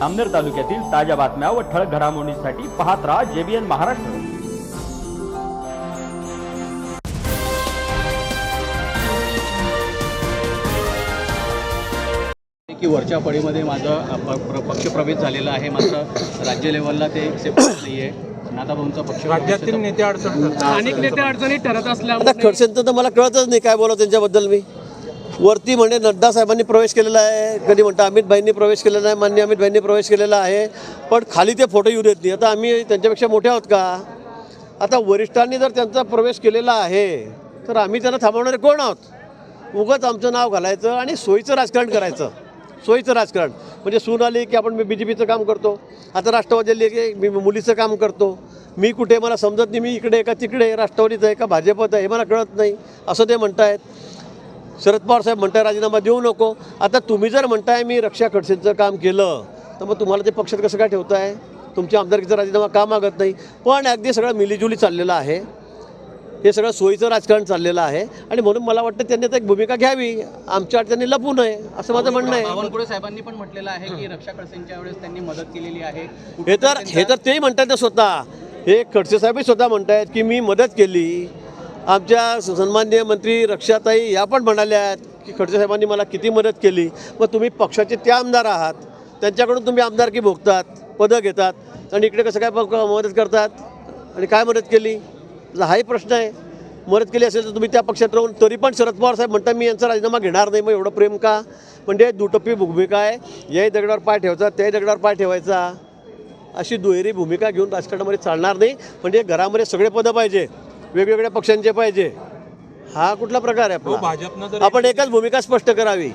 आमनेर तालुक्यातील ताज्या बातम्या व ठळक घडामोडींसाठी पाहत राहा जेबीएन महाराष्ट्र. की वरच्या फळीमध्ये माझं अ, प- प्र- पक्षप्रवेश झालेला आहे. मात्र राज्य लेवलला ते एक्सेप्ट नाही आहे राज्यातील नेते अडचण अनेक नेते अडचणीत ठरत आता असल्यामुळे खडसेंचं तर मला कळतच नाही काय बोलावं त्यांच्याबद्दल मी. वरती म्हणे नड्डा साहेबांनी प्रवेश केलेला आहे. कधी म्हणता अमित भाईंनी प्रवेश केलेला आहे मान्य अमित भाईंनी प्रवेश केलेला आहे. पण खाली ते फोटो येऊ देत नाही. आता आम्ही त्यांच्यापेक्षा मोठे आहोत का? आता वरिष्ठांनी जर त्यांचा प्रवेश केलेला आहे तर आम्ही त्यांना थांबवणारे कोण आहोत? उगाच आमचं नाव घालायचं आणि सोयीचं राजकारण करायचं. सोयीचं राजकारण. म्हणजे सून आली की आपण मी बी जे पीचं काम करतो. आता राष्ट्रवादी आली की मी मुलीचं काम करतो. मी कुठे मला समजत नाही. मी इकडे का तिकडे राष्ट्रवादीचं आहे का भाजपचं आहे हे मला कळत नाही. असं ते म्हणतायत. शरद पवार साहेब म्हणताय राजीनामा देऊ नको. आता तुम्ही जर म्हणताय मी रक्षा खडसेंचं काम केलं तर मग तुम्हाला ते पक्षात कसं काय ठेवताय? तुमच्या आमदारकीचा राजीनामा का मागत नाही? पण अगदी सगळं मिलीजुली चाललेलं आहे. हे सगळं सोयीचं राजकारण चाललेलं आहे. आणि म्हणून मला वाटतं त्यांनी आता एक भूमिका घ्यावी. आमच्या अडचणी लपू नये असं माझं म्हणणं आहे. बावनकुळे साहेबांनी पण म्हटलेलं आहे की रक्षा खडसेंच्या वेळेस त्यांनी मदत केलेली आहे. हे तर हे तर तेही म्हणतात ना स्वतः. हे खडसे साहेबही स्वतः म्हणतायत की मी मदत केली. आमच्या सन्माननीय मंत्री रक्षाताई या पण म्हणाल्या आहेत की खडसे साहेबांनी मला किती मदत केली. मग तुम्ही पक्षाचे त्या आमदार आहात. त्यांच्याकडून तुम्ही आमदारकी भोगतात पदं घेतात. आणि इकडे कसं काय मदत करतात? आणि काय मदत केली? हाही प्रश्न आहे. मदत केली असेल तर तुम्ही त्या पक्षात राहून तरी पण शरद पवार साहेब म्हणतात मी यांचा राजीनामा घेणार नाही मग एवढं प्रेम का? म्हणजे दुटप्पी भूमिका आहे. याही दगडावर पाय ठेवायचा त्याही दगडावर पाय ठेवायचा. अशी दुहेरी भूमिका घेऊन राजकारणामध्ये चालणार नाही. म्हणजे घरामध्ये सगळे पदं पाहिजे. वेगवेगळ्या पक्षांचे पाहिजे. हा कुठला प्रकार आहे हो आपला? भाजपनं जर आपण एकच भूमिका स्पष्ट करावी.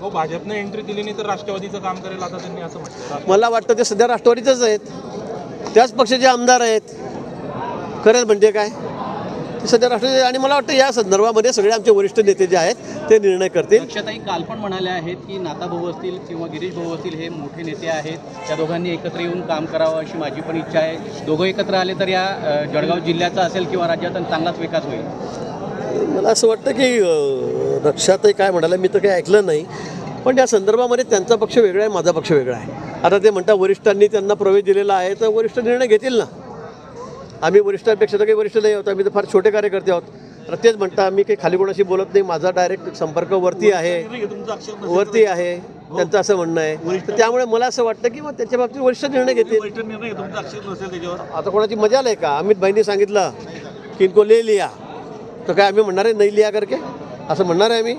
हो भाजपनं एंट्री दिली नाही तर राष्ट्रवादीचं काम करेल आता त्यांनी असं म्हटलं. मला वाटतं ते सध्या राष्ट्रवादीचंच आहेत. त्याच पक्षाचे आमदार आहेत. करेल म्हणजे काय? सध्या राष्ट्रवादी आणि मला वाटतं या संदर्भामध्ये सगळे आमचे वरिष्ठ नेते जे आहेत ते निर्णय करतील. रक्षाताई काल पण म्हणाल्या आहेत की नाताभाऊ असतील किंवा गिरीश भाऊ असतील हे मोठे नेते आहेत. त्या दोघांनी एकत्र येऊन काम करावं अशी माझी पण इच्छा आहे. दोघं एकत्र आले तर या जळगाव जिल्ह्याचा असेल किंवा राज्याचा चांगलाच विकास होईल. मला असं वाटतं की रक्षाताई काय म्हणाले मी तर काही ऐकलं नाही. पण या संदर्भामध्ये त्यांचा पक्ष वेगळा आहे माझा पक्ष वेगळा आहे. आता ते म्हणतात वरिष्ठांनी त्यांना प्रवेश दिलेला आहे तर वरिष्ठ निर्णय घेतील ना? आम्ही वरिष्ठांपेक्षा तर काही वरिष्ठ नाही आहोत आम्ही तर फार छोटे कार्यकर्ते आहोत. तर तेच म्हणता आम्ही काही खाली कोणाशी बोलत नाही माझा डायरेक्ट संपर्क वरती आहे. वरती आहे. त्यांचं असं म्हणणं आहे. तर त्यामुळे मला असं वाटतं की मग त्याच्या बाबतीत वरिष्ठ निर्णय घेतील. आता कोणाची मजा आहे का? अमित भाईंनी सांगितलं की इनको ले लिया. तर काय आम्ही म्हणणार आहे नाही लिया करके? असं म्हणणार आहे आम्ही.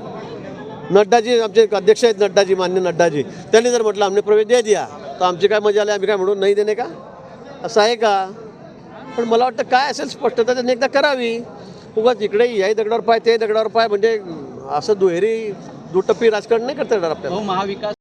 नड्डाजी आमचे अध्यक्ष आहेत नड्डाजी मान्य नड्डाजी. त्यांनी जर म्हटलं आमने प्रवेश दे दिया तर आमची काय मजा आली? आम्ही काय म्हणून नाही देणे का? असं आहे का? पण मला वाटतं काय असेल स्पष्टता त्यांनी एकदा करावी. उगाच इकडे याही दगडावर पाय ते दगडावर पाय म्हणजे असं दुहेरी दुटप्पी राजकारण नाही करता येणार आपल्याला. हो, महाविकास